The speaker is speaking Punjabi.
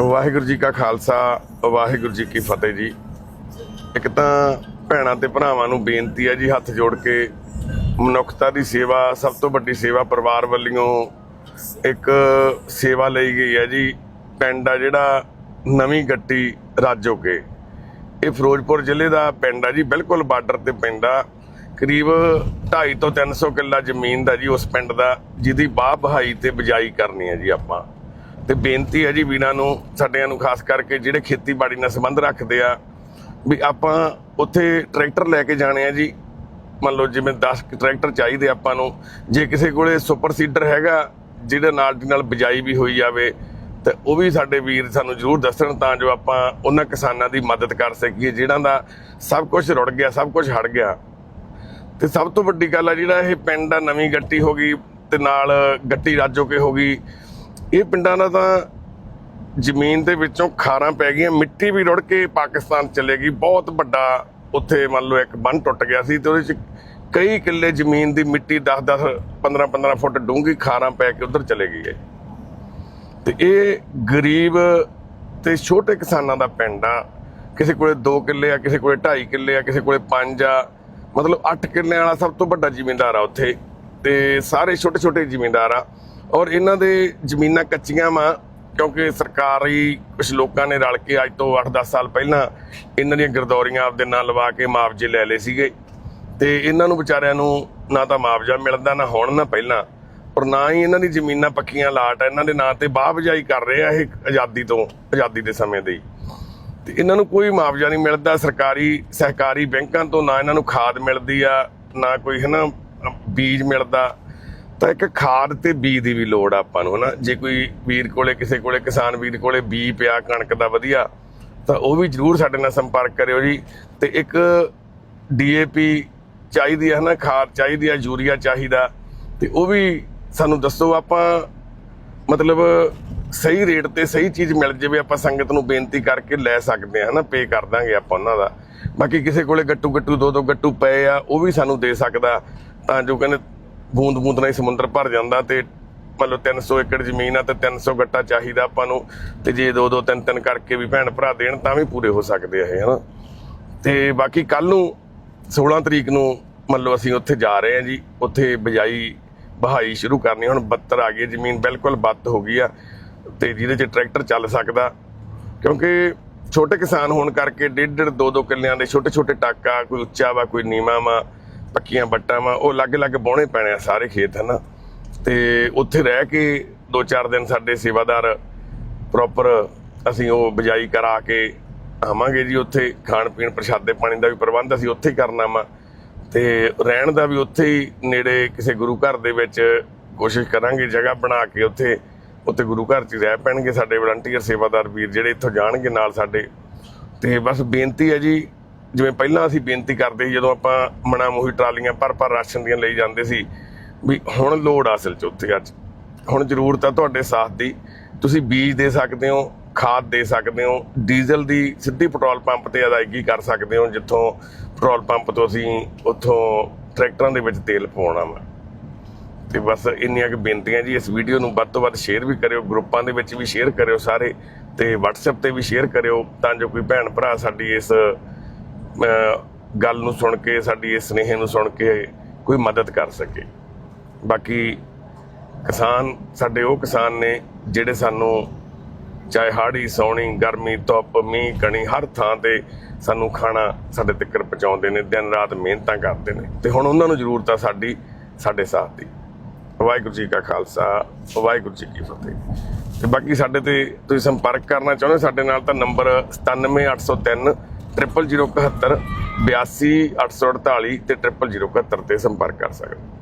ਵਾਹਿਗੁਰੂ ਜੀ ਕਾ ਖਾਲਸਾ, ਵਾਹਿਗੁਰੂ ਜੀ ਕੀ ਫਤਿਹ ਜੀ। ਇੱਕ ਤਾਂ ਭੈਣਾਂ ਤੇ ਭਰਾਵਾਂ ਨੂੰ ਬੇਨਤੀ ਹੈ ਜੀ, ਹੱਥ ਜੋੜ ਕੇ ਮਨੁੱਖਤਾ ਦੀ ਸੇਵਾ, ਸਭ ਤੋਂ ਵੱਡੀ ਸੇਵਾ ਪਰਿਵਾਰ ਵੱਲੋਂ ਇੱਕ ਸੇਵਾ ਲਈ ਗਈ ਹੈ ਜੀ। ਪਿੰਡ ਆ ਜਿਹੜਾ ਨਵੀਂ ਗੱਟੀ ਰਾਜੋਕੇ ਇਹ ਫਿਰੋਜ਼ਪੁਰ ਜ਼ਿਲ੍ਹੇ ਦਾ ਪਿੰਡ ਆ ਜੀ, ਬਿਲਕੁਲ ਬਾਰਡਰ ਤੇ ਪਿੰਡ ਆ। ਕਰੀਬ 2.5 ਤੋਂ 300 ਕਿੱਲਾ ਜ਼ਮੀਨ ਦਾ ਜੀ ਉਸ ਪਿੰਡ ਦਾ, ਜਿਹਦੀ ਬਾਹ ਬਹਾਈ ਤੇ ਬਿਜਾਈ ਕਰਨੀ ਹੈ ਜੀ ਆਪਾਂ। ਤੇ ਬੇਨਤੀ ਹੈ ਜੀ ਵੀਰਾਂ ਨੂੰ, ਸਾਡਿਆਂ ਨੂੰ, ਖਾਸ ਕਰਕੇ ਜਿਹੜੇ ਖੇਤੀਬਾੜੀ ਨਾਲ ਸੰਬੰਧ ਰੱਖਦੇ ਆ, ਵੀ ਆਪਾਂ ਉੱਥੇ ਟਰੈਕਟਰ ਲੈ ਕੇ ਜਾਣੇ ਆ ਜੀ। ਮੰਨ ਲਓ ਜਿਵੇਂ 10 ਟਰੈਕਟਰ ਚਾਹੀਦੇ ਆਪਾਂ ਨੂੰ, ਜੇ ਕਿਸੇ ਕੋਲੇ ਸੁਪਰ ਸੀਡਰ ਹੈਗਾ, ਜਿਹਦੇ ਨਾਲ ਦੀ ਨਾਲ ਬਿਜਾਈ ਵੀ ਹੋਈ ਜਾਵੇ, ਤੇ ਉਹ ਵੀ ਸਾਡੇ ਵੀਰ ਸਾਨੂੰ ਜ਼ਰੂਰ ਦੱਸਣ ਤਾਂ ਜੋ ਆਪਾਂ ਉਹਨਾਂ ਕਿਸਾਨਾਂ ਦੀ ਮਦਦ ਕਰ ਸਕੀਏ ਜਿਹਨਾਂ ਦਾ ਸਭ ਕੁਝ ਰੁੜ ਗਿਆ, ਸਭ ਕੁਝ ਹੜ ਗਿਆ। ਤੇ ਸਭ ਤੋਂ ਵੱਡੀ ਗੱਲ ਆ ਜਿਹੜਾ ਇਹ ਪਿੰਡ ਆ, ਨਵੀਂ ਗੱਟੀ ਹੋ ਗਈ, ਤੇ ਨਾਲ ਗੱਟੀ ਰਾਜੋਕੇ ਹੋ ਗਈ ਇਹ ਪਿੰਡਾਂ ਦਾ ਤਾਂ ਜ਼ਮੀਨ ਦੇ ਵਿੱਚੋਂ ਖਾਰਾਂ ਪੈ ਗਈਆਂ, ਮਿੱਟੀ ਵੀ ਰੁੜ ਕੇ ਪਾਕਿਸਤਾਨ ਚਲੇ ਗਈ। ਬਹੁਤ ਵੱਡਾ ਉੱਥੇ ਮੰਨ ਲਓ ਇੱਕ ਬੰਨ ਟੁੱਟ ਗਿਆ ਸੀ ਤੇ ਉਹਦੇ ਚ ਕਈ ਕਿੱਲੇ ਜ਼ਮੀਨ ਦੀ ਮਿੱਟੀ 10 10 15 15 ਫੁੱਟ ਡੂੰਘੀ ਖਾਰਾਂ ਪੈ ਕੇ ਉਧਰ ਚਲੇ ਗਈ ਹੈ। ਤੇ ਇਹ ਗਰੀਬ ਤੇ ਛੋਟੇ ਕਿਸਾਨਾਂ ਦਾ ਪਿੰਡ ਆ। ਕਿਸੇ ਕੋਲੇ 2 ਕਿੱਲੇ ਆ, ਕਿਸੇ ਕੋਲੇ 2.5 ਕਿੱਲੇ ਆ, ਕਿਸੇ ਕੋਲੇ 5 ਆ। ਮਤਲਬ 8 ਕਿੱਲੇ ਵਾਲਾ ਸਭ ਤੋਂ ਵੱਡਾ ਜ਼ਿਮੀਂਦਾਰ ਆ ਉੱਥੇ ਤੇ ਸਾਰੇ ਛੋਟੇ ਛੋਟੇ ਜ਼ਿਮੀਂਦਾਰ ਆ। ਔਰ ਇਹਨਾਂ ਦੇ ਜ਼ਮੀਨਾਂ ਕੱਚੀਆਂ ਵਾ, ਕਿਉਂਕਿ ਸਰਕਾਰੀ ਕੁਝ ਲੋਕਾਂ ਨੇ ਰਲ ਕੇ ਅੱਜ ਤੋਂ 8-10 ਸਾਲ ਪਹਿਲਾਂ ਇਹਨਾਂ ਦੀਆਂ ਗਰਦੌਰੀਆਂ ਆਪਦੇ ਨਾਲ ਲਵਾ ਕੇ ਮੁਆਵਜ਼ੇ ਲੈ ਲਏ ਸੀਗੇ। ਤੇ ਇਹਨਾਂ ਨੂੰ ਵਿਚਾਰਿਆਂ ਨੂੰ ਨਾ ਤਾਂ ਮੁਆਵਜ਼ਾ ਮਿਲਦਾ, ਨਾ ਹੁਣ, ਨਾ ਪਹਿਲਾਂ। ਔਰ ਨਾ ਹੀ ਇਹਨਾਂ ਦੀ ਜ਼ਮੀਨਾਂ ਪੱਕੀਆਂ ਲਾਟ ਇਹਨਾਂ ਦੇ ਨਾਂ ਤੇ ਬਾਹ ਬਜਾਈ ਕਰ ਰਹੇ ਆ ਇਹ ਆਜ਼ਾਦੀ ਤੋਂ, ਆਜ਼ਾਦੀ ਦੇ ਸਮੇਂ ਦੇ ਤੇ ਇਹਨਾਂ ਨੂੰ ਕੋਈ ਮੁਆਵਜ਼ਾ ਨਹੀਂ ਮਿਲਦਾ, ਸਰਕਾਰੀ, ਸਹਿਕਾਰੀ ਬੈਂਕਾਂ ਤੋਂ ਨਾ ਇਹਨਾਂ ਨੂੰ ਖਾਦ ਮਿਲਦੀ ਆ, ਨਾ ਕੋਈ ਹਨਾ ਬੀਜ ਮਿਲਦਾ। ਤਾਂ ਇੱਕ ਖਾਦ ਤੇ ਬੀ ਦੀ ਵੀ ਲੋੜ ਆ ਆਪਾਂ ਨੂੰ, ਹਨਾ? ਜੇ ਕੋਈ ਵੀਰ ਕੋਲੇ, ਕਿਸੇ ਕੋਲੇ, ਕਿਸਾਨ ਵੀਰ ਕੋਲੇ ਬੀ ਪਿਆ, ਕਣਕ ਦਾ ਵਧੀਆ, ਤਾਂ ਉਹ ਵੀ ਜਰੂਰ ਸਾਡੇ ਨਾਲ ਸੰਪਰਕ ਕਰਿਓ ਜੀ। ਤੇ ਇੱਕ ਡੀਏਪੀ ਚਾਹੀਦੀ ਹੈ ਹਨਾ? ਖਾਦ ਚਾਹੀਦੀ ਹੈ ਯੂਰੀਆ ਚਾਹੀਦਾ। ਤੇ ਉਹ ਵੀ ਸਾਨੂੰ ਦੱਸੋ, ਆਪਾਂ ਮਤਲਬ ਸਹੀ ਰੇਟ ਤੇ ਸਹੀ ਚੀਜ਼ ਮਿਲ ਜਾਵੇ, ਆਪਾਂ ਸੰਗਤ ਨੂੰ ਬੇਨਤੀ ਕਰਕੇ ਲੈ ਸਕਦੇ ਹਾਂ ਹਨਾ? ਪੇ ਕਰ ਦਾਂਗੇ ਆਪਾਂ ਉਹਨਾਂ ਦਾ। ਬਾਕੀ ਕਿਸੇ ਕੋਲੇ ਗੱਟੂ ਗੱਟੂ ਦੋ ਦੋ ਗੱਟੂ ਪਏ ਆ, ਉਹ ਵੀ ਸਾਨੂੰ ਦੇ ਸਕਦਾ। ਤਾਂ ਜੋ ਕਹਿੰਦੇ ਬੂੰਦ ਬੂੰਦ ਨਾਲ ਹੀ ਸਮੁੰਦਰ ਭਰ ਜਾਂਦਾ ਤੇ ਮਤਲਬ 300 ਏਕੜ ਜ਼ਮੀਨ ਆ ਤੇ 300 ਗੱਟਾ ਚਾਹੀਦਾ ਆਪਾਂ ਨੂੰ ਤੇ ਜੇ ਦੋ ਦੋ ਤਿੰਨ ਤਿੰਨ ਕਰਕੇ ਵੀ ਭੈਣ ਭਰਾ ਦੇਣ ਤਾਂ ਵੀ ਪੂਰੇ ਹੋ ਸਕਦੇ ਆ ਇਹ, ਹਨਾ? ਤੇ ਬਾਕੀ ਕੱਲ ਨੂੰ 16 ਤਰੀਕ ਨੂੰ ਮੰਨ ਲਓ ਅਸੀਂ ਉੱਥੇ ਜਾ ਰਹੇ ਹਾਂ ਜੀ, ਉੱਥੇ ਬਜਾਈ ਬਹਾਈ ਸ਼ੁਰੂ ਕਰਨੀ, ਹੁਣ 72 ਆ ਗਈ, ਜ਼ਮੀਨ ਬਿਲਕੁਲ ਬੱਤ ਹੋ ਗਈ ਆ ਤੇ ਜਿਹਦੇ 'ਚ ਟਰੈਕਟਰ ਚੱਲ ਸਕਦਾ। ਕਿਉਂਕਿ ਛੋਟੇ ਕਿਸਾਨ ਹੋਣ ਕਰਕੇ ਡੇਢ ਡੇਢ ਦੋ ਦੋ ਕਿੱਲਿਆਂ ਦੇ ਛੋਟੇ ਛੋਟੇ ਟਾਕਾ, ਕੋਈ ਉੱਚਾ ਵਾ, ਕੋਈ ਨੀਵਾਂ ਵਾ ਪੱਕੀਆਂ ਬੱਟਾਂ ਵਾ, ਉਹ ਅਲੱਗ-ਅਲੱਗ ਬਾਉਣੇ ਪੈਣੇ ਆ ਸਾਰੇ ਖੇਤ, ਹਨਾ। ਤੇ ਉੱਥੇ ਰਹਿ ਕੇ ਦੋ ਚਾਰ ਦਿਨ ਸਾਡੇ ਸੇਵਾਦਾਰ ਪ੍ਰੋਪਰ ਅਸੀਂ ਉਹ ਬਜਾਈ ਕਰਾ ਕੇ ਆਵਾਂਗੇ ਜੀ ਉੱਥੇ। ਖਾਣ ਪੀਣ ਪ੍ਰਸ਼ਾਦੇ ਪਾਣੀ ਦਾ ਵੀ ਪ੍ਰਬੰਧ ਅਸੀਂ ਉੱਥੇ ਕਰਨਾ ਵਾ। ਤੇ ਰਹਿਣ ਦਾ ਵੀ ਉੱਥੇ ਹੀ ਨੇੜੇ ਕਿਸੇ ਗੁਰੂ ਘਰ ਦੇ ਵਿੱਚ ਕੋਸ਼ਿਸ਼ ਕਰਾਂਗੇ ਜਗ੍ਹਾ ਬਣਾ ਕੇ ਉੱਥੇ। ਉੱਥੇ ਗੁਰੂ ਘਰ 'ਚ ਰਹਿ ਪੈਣਗੇ ਸਾਡੇ ਵਲੰਟੀਅਰ ਸੇਵਾਦਾਰ ਵੀਰ ਜਿਹੜੇ ਇੱਥੋਂ ਜਾਣਗੇ ਨਾਲ ਸਾਡੇ। ਤੇ ਬਸ ਬੇਨਤੀ ਹੈ ਜੀ ਜਿਵੇਂ ਪਹਿਲਾਂ ਅਸੀਂ ਬੇਨਤੀ ਕਰਦੇ ਸੀ, ਜਦੋਂ ਆਪਾਂ ਮਣਾ ਮੋਹੀ ਟਰਾਲੀਆਂ ਭਰ ਭਰ ਰਾਸ਼ਨ ਦੀਆਂ ਲਈ ਜਾਂਦੇ ਸੀ, ਵੀ ਹੁਣ ਲੋੜ ਆ ਅਸਲ 'ਚ ਉੱਥੇ ਅੱਜ। ਹੁਣ ਜ਼ਰੂਰਤ ਆ ਤੁਹਾਡੇ ਸਾਥ ਦੀ। ਤੁਸੀਂ ਬੀਜ ਦੇ ਸਕਦੇ ਹੋ, ਖਾਦ ਦੇ ਸਕਦੇ ਹੋ, ਡੀਜ਼ਲ ਦੀ ਸਿੱਧੀ ਪੈਟਰੋਲ ਪੰਪ ਤੇ ਅਦਾਇਗੀ ਕਰ ਸਕਦੇ ਹੋ, ਜਿੱਥੋਂ ਪੈਟਰੋਲ ਪੰਪ ਤੋਂ ਅਸੀਂ ਉੱਥੋਂ ਟਰੈਕਟਰਾਂ ਦੇ ਵਿੱਚ ਤੇਲ ਪਾਉਣਾ ਵਾ। ਤੇ ਬਸ ਇੰਨੀਆਂ ਕਿ ਬੇਨਤੀਆਂ ਜੀ, ਇਸ ਵੀਡੀਓ ਨੂੰ ਵੱਧ ਤੋਂ ਵੱਧ ਸ਼ੇਅਰ ਵੀ ਕਰਿਓ, ਗਰੁੱਪਾਂ ਦੇ ਵਿੱਚ ਵੀ ਸ਼ੇਅਰ ਕਰਿਓ ਸਾਰੇ, ਤੇ WhatsApp ਤੇ ਵੀ ਸ਼ੇਅਰ ਕਰਿਓ, ਤਾਂ ਜੋ ਕੋਈ ਭੈਣ ਭਰਾ ਸਾਡੀ ਇਸ ਗੱਲ ਨੂੰ ਸੁਣ ਕੇ, ਸਾਡੀ ਇਸ ਸੁਨੇਹੇ ਨੂੰ ਸੁਣ ਕੇ ਕੋਈ ਮਦਦ ਕਰ ਸਕੇ। ਬਾਕੀ ਕਿਸਾਨ, ਸਾਡੇ ਉਹ ਕਿਸਾਨ ਨੇ ਜਿਹੜੇ ਸਾਨੂੰ ਚਾਹੇ ਹਾੜੀ ਸੌਣੀ, ਗਰਮੀ, ਧੁੱਪ, ਮੀਂਹ, ਕਣੀ, ਹਰ ਥਾਂ ਤੇ ਸਾਨੂੰ ਖਾਣਾ ਸਾਡੇ ਤੱਕ ਪਹੁੰਚਾਉਂਦੇ ਨੇ, ਦਿਨ ਰਾਤ ਮਿਹਨਤਾਂ ਕਰਦੇ ਨੇ। ਤੇ ਹੁਣ ਉਹਨਾਂ ਨੂੰ ਜ਼ਰੂਰਤ ਆ ਸਾਡੀ, ਸਾਡੇ ਸਾਥ ਦੀ। ਵਾਹਿਗੁਰੂ ਜੀ ਕਾ ਖਾਲਸਾ, ਵਾਹਿਗੁਰੂ ਜੀ ਕੀ ਫਤਿਹ। ਤੇ ਬਾਕੀ ਸਾਡੇ ਤੇ ਤੁਸੀਂ ਸੰਪਰਕ ਕਰਨਾ ਚਾਹੁੰਦੇ ਹੋ, ਸਾਡੇ ਨਾਲ ਤਾਂ ਨੰਬਰ 97803 0071 82848 ਤੇ 0071 ਤੇ ਸੰਪਰਕ ਕਰ ਸਕਦੇ